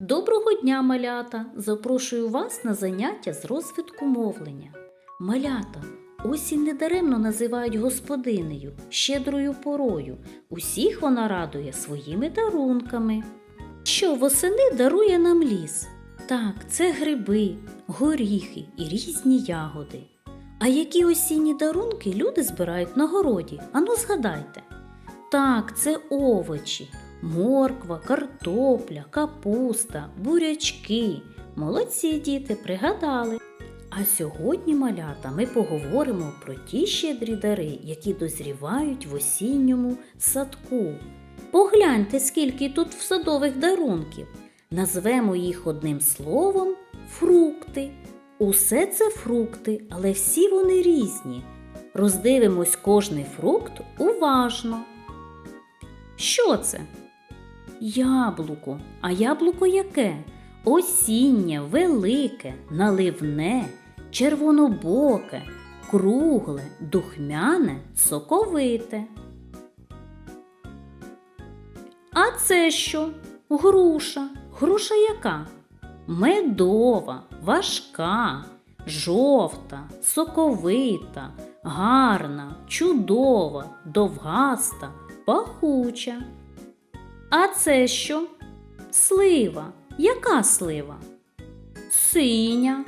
Доброго дня, малята! Запрошую вас на заняття з розвитку мовлення. Малята, осінь недаремно називають господинею, щедрою порою. Усіх вона радує своїми дарунками. Що восени дарує нам ліс? Так, це гриби, горіхи і різні ягоди. А які осінні дарунки люди збирають на городі? Ану згадайте. Так, це овочі, морква, картопля, капуста, бурячки. Молодці діти пригадали. А сьогодні, малята, ми поговоримо про ті щедрі дари, які дозрівають в осінньому садку. Погляньте, скільки тут в садових дарунків. Назвемо їх одним словом фрукти. Усе це фрукти, але всі вони різні. Роздивимось кожний фрукт уважно. Що це? Яблуко. А яблуко яке? Осіннє, велике, наливне, червонобоке, кругле, духмяне, соковите. А це що? Груша. Груша яка? Медова, важка, жовта, соковита, гарна, чудова, довгаста, пахуча. А це що? Слива. Яка слива? Синя,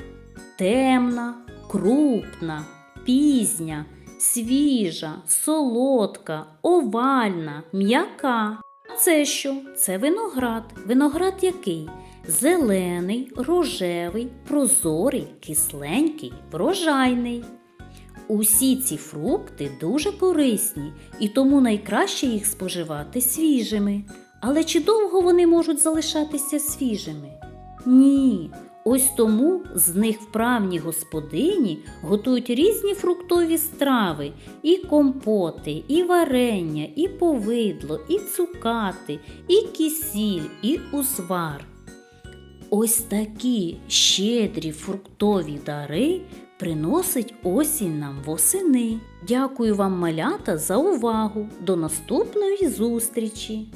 темна, крупна, пізня, свіжа, солодка, овальна, м'яка. А це що? Це виноград. Виноград який? Зелений, рожевий, прозорий, кисленький, врожайний. Усі ці фрукти дуже корисні, і тому найкраще їх споживати свіжими. Але чи довго вони можуть залишатися свіжими? Ні. Ось тому з них вправні господині готують різні фруктові страви, і компоти, і варення, і повидло, і цукати, і кисіль, і узвар. Ось такі щедрі фруктові дари приносить осінь нам восени. Дякую вам, малята, за увагу. До наступної зустрічі!